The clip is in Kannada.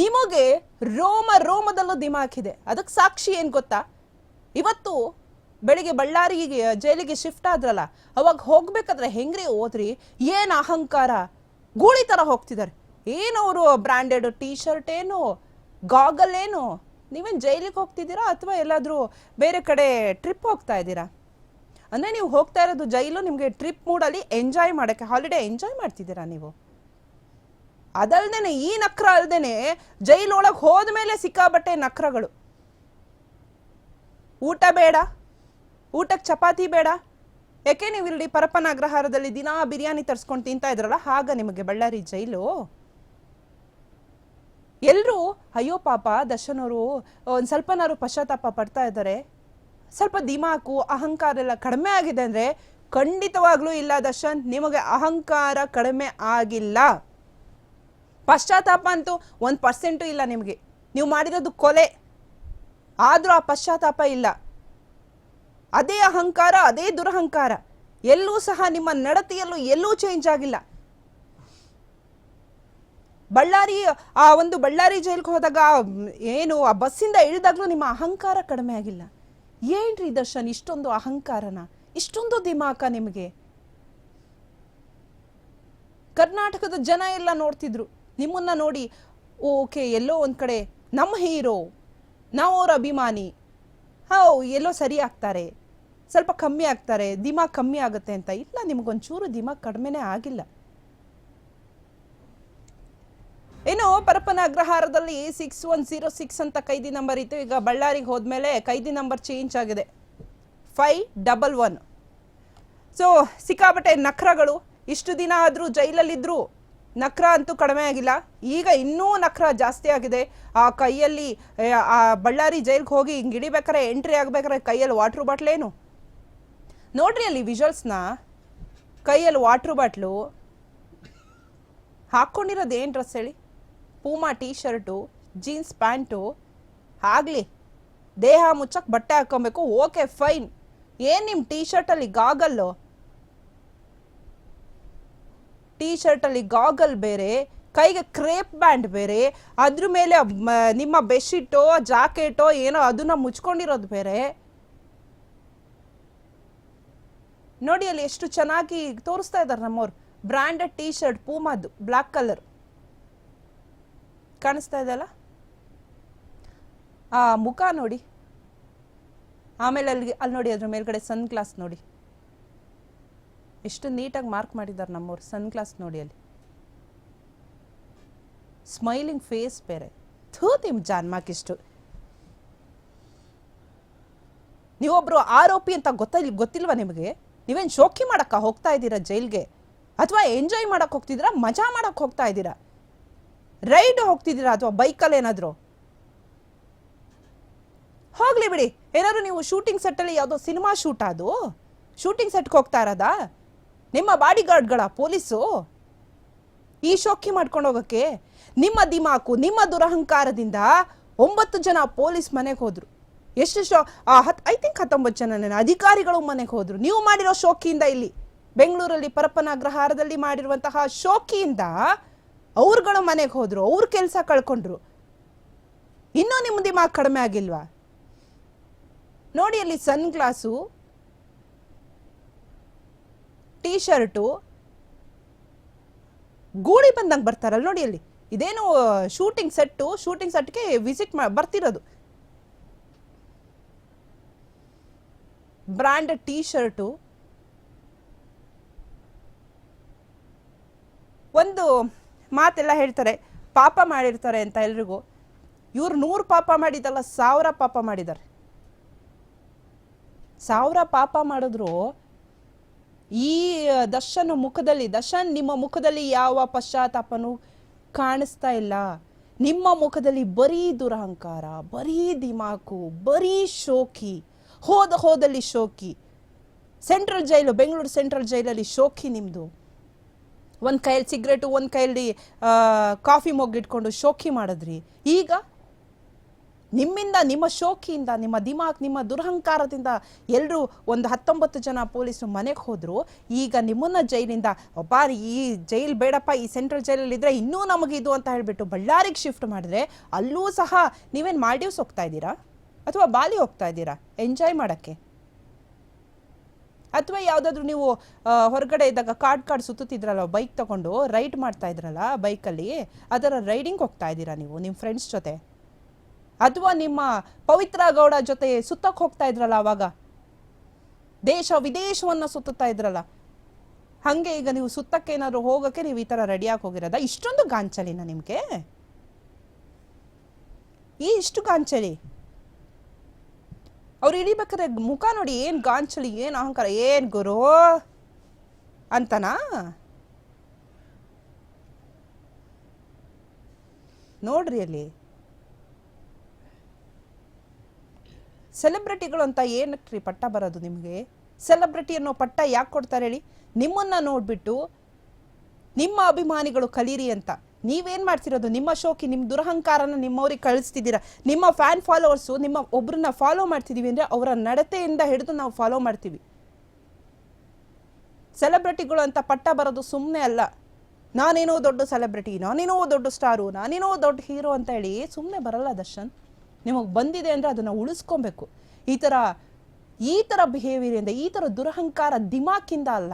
ನಿಮಗೆ ರೋಮ ರೋಮದಲ್ಲೂ ದಿಮಾಕಿದೆ ಅದಕ್ಕೆ ಸಾಕ್ಷಿ ಏನು ಗೊತ್ತಾ? ಇವತ್ತು ಬೆಳಿಗ್ಗೆ ಬಳ್ಳಾರಿಗೆ, ಜೈಲಿಗೆ ಶಿಫ್ಟ್ ಆದ್ರಲ್ಲ, ಅವಾಗ ಹೋಗ್ಬೇಕಾದ್ರೆ ಹೆಂಗ್ರಿ ಹೋದ್ರಿ? ಏನು ಅಹಂಕಾರ? ಗೂಳಿ ಥರ ಹೋಗ್ತಿದ್ದಾರೆ. ಅವರು ಬ್ರಾಂಡೆಡ್ ಟೀ ಶರ್ಟ್ ಏನು? ಗಾಗಲ್ ಏನು? ನೀವೇನು ಜೈಲಿಗೆ ಹೋಗ್ತಿದ್ದೀರಾ ಅಥವಾ ಎಲ್ಲಾದ್ರೂ ಬೇರೆ ಕಡೆ ಟ್ರಿಪ್ ಹೋಗ್ತಾ ಇದ್ದೀರಾ? ಅಂದರೆ ನೀವು ಹೋಗ್ತಾ ಇರೋದು ಜೈಲು, ನಿಮಗೆ ಟ್ರಿಪ್ ಮೂಡಲ್ಲಿ ಎಂಜಾಯ್ ಮಾಡೋಕ್ಕೆ ಹಾಲಿಡೇ ಎಂಜಾಯ್ ಮಾಡ್ತಿದ್ದೀರಾ ನೀವು? ಅದಲ್ದೇನೆ, ಈ ನಕ್ರ ಅಲ್ದೇನೆ ಜೈಲೊಳಗೆ ಹೋದ್ಮೇಲೆ ಸಿಕ್ಕಾಬಟ್ಟೆ ನಕ್ರಗಳು. ಊಟ ಬೇಡ ಊಟಕ್ಕೆ ಚಪಾತಿ ಬೇಡ. ಯಾಕೆ ನೀವು ಇಲ್ಲಿ ಪರಪ್ಪನ ಅಗ್ರಹಾರದಲ್ಲಿ ದಿನಾ ಬಿರಿಯಾನಿ ತರ್ಸ್ಕೊಂಡು ತಿಂತಾ ಇದ್ರಲ್ಲ, ಹಾಗ ನಿಮಗೆ ಬಳ್ಳಾರಿ ಜೈಲು? ಎಲ್ಲರೂ ಅಯ್ಯೋ ಪಾಪ ದರ್ಶನವರು ಒಂದು ಸ್ವಲ್ಪನಾರು ಪಶ್ಚಾತ್ತಾಪ ಪಡ್ತಾ ಇದ್ದಾರೆ. ಸ್ವಲ್ಪ ದಿಮಾಕು, ಅಹಂಕಾರ ಎಲ್ಲ ಕಡಿಮೆ ಆಗಿದೆ ಅಂದರೆ ಖಂಡಿತವಾಗ್ಲೂ ಇಲ್ಲ ದರ್ಶನ್, ನಿಮಗೆ ಅಹಂಕಾರ ಕಡಿಮೆ ಆಗಿಲ್ಲ. ಪಶ್ಚಾತ್ತಾಪ ಅಂತೂ ಒಂದು ಪರ್ಸೆಂಟು ಇಲ್ಲ ನಿಮಗೆ. ನೀವು ಮಾಡಿರೋದು ಕೊಲೆ. ಆದರೂ ಆ ಪಶ್ಚಾತ್ತಾಪ ಇಲ್ಲ. ಅದೇ ಅಹಂಕಾರ, ಅದೇ ದುರಹಂಕಾರ. ಎಲ್ಲೂ ಸಹ ನಿಮ್ಮ ನಡತೆಯಲ್ಲೂ ಎಲ್ಲೂ ಚೇಂಜ್ ಆಗಿಲ್ಲ. ಬಳ್ಳಾರಿ, ಆ ಒಂದು ಬಳ್ಳಾರಿ ಜೈಲ್ಗೆ ಹೋದಾಗ ಏನು, ಆ ಬಸ್ಸಿಂದ ಇಳಿದಾಗಲೂ ನಿಮ್ಮ ಅಹಂಕಾರ ಕಡಿಮೆ ಆಗಿಲ್ಲ. ಏನ್ರಿ ದರ್ಶನ್, ಇಷ್ಟೊಂದು ಅಹಂಕಾರನ? ಇಷ್ಟೊಂದು ದಿಮಾಕ ನಿಮಗೆ? ಕರ್ನಾಟಕದ ಜನ ಎಲ್ಲ ನೋಡ್ತಿದ್ರು. ನಿಮ್ಮನ್ನ ನೋಡಿ ಓಕೆ, ಎಲ್ಲೋ ಒಂದು ಕಡೆ ನಮ್ಮ ಹೀರೋ, ನಾವು ಅವ್ರ ಅಭಿಮಾನಿ. ಹೋ, ಎಲ್ಲೋ ಸರಿ ಆಗ್ತಾರೆ. ಸ್ವಲ್ಪ ಕಮ್ಮಿ ಆಗ್ತಾರೆ, ದಿಮಾಗ್ ಕಮ್ಮಿ ಆಗುತ್ತೆ ಅಂತ. ಇಲ್ಲ, ನಿಮಗೊಂಚೂರು ದಿಮಾಗ್ ಕಡಿಮೆನೇ ಆಗಿಲ್ಲ. ಏನು ಪರಪ್ಪನ ಅಗ್ರಹಾರದಲ್ಲಿ ಸಿಕ್ಸ್ ಒನ್ ಜೀರೋ ಸಿಕ್ಸ್ ಅಂತ ಕೈದಿ ನಂಬರ್ ಇತ್ತು. ಈಗ ಬಳ್ಳಾರಿಗೆ ಹೋದ್ಮೇಲೆ ಕೈದಿ ನಂಬರ್ ಚೇಂಜ್ ಆಗಿದೆ. Five double one. ಸೊ ಸಿಕ್ಕಾಬಟ್ಟೆ ನಕ್ರಗಳು ಇಷ್ಟು ದಿನ ಆದರೂ ಜೈಲಲ್ಲಿದ್ದರು ನಕ್ರ ಅಂತೂ ಕಡಿಮೆ ಆಗಿಲ್ಲ. ಈಗ ಇನ್ನೂ ನಕ್ರ ಜಾಸ್ತಿ ಆಗಿದೆ. ಆ ಕೈಯಲ್ಲಿ ಆ ಬಳ್ಳಾರಿ ಜೈಲ್ಗೆ ಹೋಗಿ ಹಿಂಗೆ ಹಿಡಿಬೇಕಾರೆ ಎಂಟ್ರಿ ಆಗಬೇಕಾರೆ ಕೈಯಲ್ಲಿ ವಾಟ್ರ್ ಬಾಟ್ಲೇನು ನೋಡ್ರಿ ಅಲ್ಲಿ ವಿಜುವಲ್ಸ್ನ ಕೈಯಲ್ಲಿ ವಾಟ್ರ್ ಬಾಟ್ಲು. ಹಾಕ್ಕೊಂಡಿರೋದು ಏನು ಡ್ರೆಸ್ ಹೇಳಿ? Puma T shirt jeans pant. ಆಗಲಿ, ದೇಹ ಮುಚ್ಚಕ್ಕೆ ಬಟ್ಟೆ ಹಾಕ್ಕೊಬೇಕು. Okay, fine. ಏನು ನಿಮ್ಮ ಟೀ ಶರ್ಟಲ್ಲಿ ಗಾಗಲ್ಲು? ಟೀ ಶರ್ಟಲ್ಲಿ ಗಾಗಲ್ ಬೇರೆ, ಕೈಗೆ ಕ್ರೇಪ್ ಬ್ಯಾಂಡ್ ಬೇರೆ, ಅದ್ರ ಮೇಲೆ ನಿಮ್ಮ ಬೆಡ್ಶೀಟೋ, ಜಾಕೆಟೋ ಏನೋ ಅದನ್ನ ಮುಚ್ಕೊಂಡಿರೋದು ಬೇರೆ. ನೋಡಿ ಅಲ್ಲಿ ಎಷ್ಟು ಚೆನ್ನಾಗಿ ತೋರಿಸ್ತಾ ಇದ್ದಾರೆ ನಮ್ಮವ್ರು. ಬ್ರ್ಯಾಂಡೆಡ್ ಟೀ ಶರ್ಟ್ ಪೂಮಾದು ಬ್ಲ್ಯಾಕ್ ಕಲರ್. ಕಾಣಿಸ್ತಾ ಇದೆಯಲ್ಲ ಆ, ಮುಖ ನೋಡಿ. ಆಮೇಲೆ ಅಲ್ಲಿ ಅಲ್ಲಿ ನೋಡಿ ಅದ್ರ ಮೇಲ್ಗಡೆ ಸನ್ ಗ್ಲಾಸ್ ನೋಡಿ. ಎಷ್ಟು ನೀಟಾಗಿ ಮಾರ್ಕ್ ಮಾಡಿದ್ದಾರೆ ನಮ್ಮವ್ರು ಸನ್ ಗ್ಲಾಸ್ ನೋಡಿ ಅಲ್ಲಿ. ಸ್ಮೈಲಿಂಗ್ ಫೇಸ್ ಬೇರೆ. ಥೂ ನಿಮ್ಮ ಜಾನ್ಮಾಕಿಷ್ಟು. ನೀವೊಬ್ಬರು ಆರೋಪಿ ಅಂತ ಗೊತ್ತಿಲ್ಲ ಗೊತ್ತಿಲ್ವಾ ನಿಮಗೆ? ನೀವೇನು ಶೋಕಿ ಮಾಡಕ್ಕ ಹೋಗ್ತಾ ಇದ್ದೀರಾ ಜೈಲ್ಗೆ? ಅಥವಾ ಎಂಜಾಯ್ ಮಾಡಕ್ಕೆ ಹೋಗ್ತಿದ್ದೀರಾ? ಮಜಾ ಮಾಡಕ್ಕೆ ಹೋಗ್ತಾ ಇದ್ದೀರಾ? ರೈಡ್ ಹೋಗ್ತಿದ್ದೀರಾ ಅಥವಾ ಬೈಕಲ್ಲಿ ಏನಾದರೂ? ಹೋಗ್ಲಿ ಬಿಡಿ. ಏನಾದ್ರು ನೀವು ಶೂಟಿಂಗ್ ಸೆಟ್ಟಲ್ಲಿ ಯಾವುದೋ ಸಿನಿಮಾ ಶೂಟ್ ಅದು? ಶೂಟಿಂಗ್ ಸೆಟ್ಗೆ ಹೋಗ್ತಾ ಇರೋದಾ? ನಿಮ್ಮ ಬಾಡಿಗಾರ್ಡ್ಗಳ ಪೊಲೀಸು? ಈ ಶೋಕಿ ಮಾಡ್ಕೊಂಡು ಹೋಗೋಕ್ಕೆ ನಿಮ್ಮ ದಿಮಾಕು ನಿಮ್ಮ ದುರಹಂಕಾರದಿಂದ ಒಂಬತ್ತು ಜನ ಪೊಲೀಸ್ ಮನೆಗೆ ಹೋದ್ರು. ಎಷ್ಟು ಶೋ ಆ, ಹತ್ ಐ ಥಿಂಕ್ ಹತ್ತೊಂಬತ್ತು ಜನ ಅಧಿಕಾರಿಗಳು ಮನೆಗೆ ಹೋದ್ರು. ನೀವು ಮಾಡಿರೋ ಶೋಕಿಯಿಂದ ಇಲ್ಲಿ ಬೆಂಗಳೂರಲ್ಲಿ ಪರಪ್ಪನ ಗ್ರಹಾರದಲ್ಲಿ ಮಾಡಿರುವಂತಹ ಶೋಕಿಯಿಂದ ಅವ್ರುಗಳು ಮನೆಗೆ ಹೋದ್ರು ಅವ್ರ ಕೆಲಸ ಕಳ್ಕೊಂಡ್ರು. ಇನ್ನೂ ನಿಮ್ಮ ದಿಮಾಕ್ ಕಡಿಮೆ ಆಗಿಲ್ವಾ? ನೋಡಿ ಅಲ್ಲಿ ಸನ್ ಗ್ಲಾಸು. ಟೀ ಶರ್ಟು ಗೂಳಿ ಬಂದಂಗೆ ಬರ್ತಾರಲ್ಲ ನೋಡಿ ಅಲ್ಲಿ. ಇದೇನು ಶೂಟಿಂಗ್ ಸೆಟ್ಟು ಶೂಟಿಂಗ್ ಸೆಟ್ಗೆ ವಿಸಿಟ್ ಬರ್ತಿರೋದು. ಬ್ರ್ಯಾಂಡೆಡ್ ಟೀ ಶರ್ಟು ಒಂದು ಮಾತೆಲ್ಲ ಹೇಳ್ತಾರೆ, ಪಾಪ ಮಾಡಿರ್ತಾರೆ ಅಂತ ಎಲ್ರಿಗೂ. ಇವ್ರು ನೂರು ಪಾಪ ಮಾಡಿದಲ್ಲ ಸಾವಿರ ಪಾಪ ಮಾಡಿದ್ದಾರೆ. ಸಾವಿರ ಪಾಪ ಮಾಡಿದ್ರು ಈ ದಶನ ಮುಖದಲ್ಲಿ, ದರ್ಶನ್ ನಿಮ್ಮ ಮುಖದಲ್ಲಿ ಯಾವ ಪಶ್ಚಾತ್ತಾಪನೂ ಕಾಣಿಸ್ತಾ ಇಲ್ಲ. ನಿಮ್ಮ ಮುಖದಲ್ಲಿ ಬರೀ ದುರಹಂಕಾರ, ಬರೀ ದಿಮಾಕು, ಬರೀ ಶೋಕಿ, ಹೋದ ಹೋದಲ್ಲಿ ಶೋಕಿ. ಸೆಂಟ್ರಲ್ ಜೈಲು, ಬೆಂಗಳೂರು ಸೆಂಟ್ರಲ್ ಜೈಲಲ್ಲಿ ಶೋಕಿ ನಿಮ್ಮದು ಒಂದು ಕೈಯಲ್ಲಿ ಸಿಗರೇಟು, ಒಂದು ಕೈಯಲ್ಲಿ ಕಾಫಿ ಮೊಗ್ಗಿಟ್ಕೊಂಡು ಶೋಕಿ ಮಾಡಿದ್ರಿ. ಈಗ ನಿಮ್ಮಿಂದ, ನಿಮ್ಮ ಶೋಕಿಯಿಂದ, ನಿಮ್ಮ ದಿಮಾಕ್ ನಿಮ್ಮ ದುರಹಂಕಾರದಿಂದ ಎಲ್ಲರೂ ಒಂದು ಹತ್ತೊಂಬತ್ತು ಜನ ಪೊಲೀಸರು ಮನೆಗೆ ಹೋದರು. ಈಗ ನಿಮ್ಮನ್ನ ಜೈಲಿಂದ ಒಬ್ಬ ಈ ಜೈಲ್ ಬೇಡಪ್ಪ, ಈ ಸೆಂಟ್ರಲ್ ಜೈಲಲ್ಲಿ ಇದ್ರೆ ಇನ್ನೂ ಇದು ಅಂತ ಹೇಳಿಬಿಟ್ಟು ಬಳ್ಳಾರಿಗೆ ಶಿಫ್ಟ್ ಮಾಡಿದ್ರೆ ಅಲ್ಲೂ ಸಹ ನೀವೇನು ಮಾಲ್ಡೀವ್ಸ್ ಹೋಗ್ತಾ ಇದ್ದೀರಾ? ಅಥವಾ ಬಾಲಿ ಹೋಗ್ತಾ ಇದ್ದೀರಾ? ಎಂಜಾಯ್ ಮಾಡೋಕ್ಕೆ? ಅಥವಾ ಯಾವುದಾದ್ರೂ ನೀವು ಹೊರಗಡೆ ಇದ್ದಾಗ ಕಾಡ್ ಕಾರ್ಡ್ ಸುತ್ತುತ್ತಿದ್ರಲ್ಲ, ಬೈಕ್ ತಗೊಂಡು ರೈಡ್ ಮಾಡ್ತಾ ಇದ್ರಲ್ಲ ಬೈಕಲ್ಲಿ, ಅದರ ರೈಡಿಂಗ್ ಹೋಗ್ತಾ ಇದ್ದೀರಾ ನೀವು ನಿಮ್ಮ ಫ್ರೆಂಡ್ಸ್ ಜೊತೆ? ಅಥವಾ ನಿಮ್ಮ ಪವಿತ್ರ ಗೌಡ ಜೊತೆ ಸುತ್ತಕ್ಕೆ ಹೋಗ್ತಾ ಇದ್ರಲ್ಲ ಅವಾಗ? ದೇಶ ವಿದೇಶವನ್ನ ಸುತ್ತುತ್ತಾ ಇದ್ರಲ್ಲ? ಹಂಗೆ ಈಗ ನೀವು ಸುತ್ತಕ್ಕೆ ಏನಾದ್ರು ಹೋಗಕ್ಕೆ ನೀವು ಈ ಥರ ರೆಡಿಯಾಗಿ ಹೋಗಿರೋದ? ಇಷ್ಟೊಂದು ಗಾಂಚಲಿನ ನಿಮಗೆ? ಈ ಇಷ್ಟು ಗಾಂಚಲಿ? ಅವ್ರು ಇಳಿಬೇಕಾದ್ರೆ ಮುಖ ನೋಡಿ ಏನು ಗಾಂಚಲಿ, ಏನು ಅಹಂಕಾರ, ಏನು ಗುರು ಅಂತನಾ? ನೋಡ್ರಿ ಅಲ್ಲಿ. ಸೆಲೆಬ್ರಿಟಿಗಳು ಅಂತ ಏನಕ್ರಿ ಪಟ್ಟ ಬರೋದು ನಿಮಗೆ? ಸೆಲೆಬ್ರಿಟಿ ಅನ್ನೋ ಪಟ್ಟ ಯಾಕೆ ಕೊಡ್ತಾರೆ ಹೇಳಿ? ನಿಮ್ಮನ್ನ ನೋಡ್ಬಿಟ್ಟು ನಿಮ್ಮ ಅಭಿಮಾನಿಗಳು ಕಲೀರಿ ಅಂತ. ನೀವೇನು ಮಾಡ್ತಿರೋದು? ನಿಮ್ಮ ಶೋಕಿ, ನಿಮ್ಮ ದುರಹಂಕಾರನ ನಿಮ್ಮವ್ರಿಗೆ ಕಳಿಸ್ತಿದ್ದೀರಾ? ನಿಮ್ಮ ಫ್ಯಾನ್ ಫಾಲೋವರ್ಸು ನಿಮ್ಮ ಒಬ್ರನ್ನ ಫಾಲೋ ಮಾಡ್ತಿದ್ದೀವಿ ಅಂದರೆ ಅವರ ನಡತೆಯಿಂದ ಹಿಡಿದು ನಾವು ಫಾಲೋ ಮಾಡ್ತೀವಿ. ಸೆಲೆಬ್ರಿಟಿಗಳು ಅಂತ ಪಟ್ಟ ಬರೋದು ಸುಮ್ಮನೆ ಅಲ್ಲ. ನಾನೇನೋ ದೊಡ್ಡ ಸೆಲೆಬ್ರಿಟಿ ನಾನೇನೋ ದೊಡ್ಡ ಸ್ಟಾರು ನಾನೇನೋ ದೊಡ್ಡ ಹೀರೋ ಅಂತ ಹೇಳಿ ಸುಮ್ಮನೆ ಬರಲ್ಲ ದರ್ಶನ್. ನಿಮಗೆ ಬಂದಿದೆ ಅಂದರೆ ಅದನ್ನು ಉಳಿಸ್ಕೊಬೇಕು. ಈ ಥರ ಈ ಥರ ಬಿಹೇವಿಯರಿಂದ ಈ ಥರ ದುರಹಂಕಾರ ದಿಮಾಕಿಂದ ಅಲ್ಲ.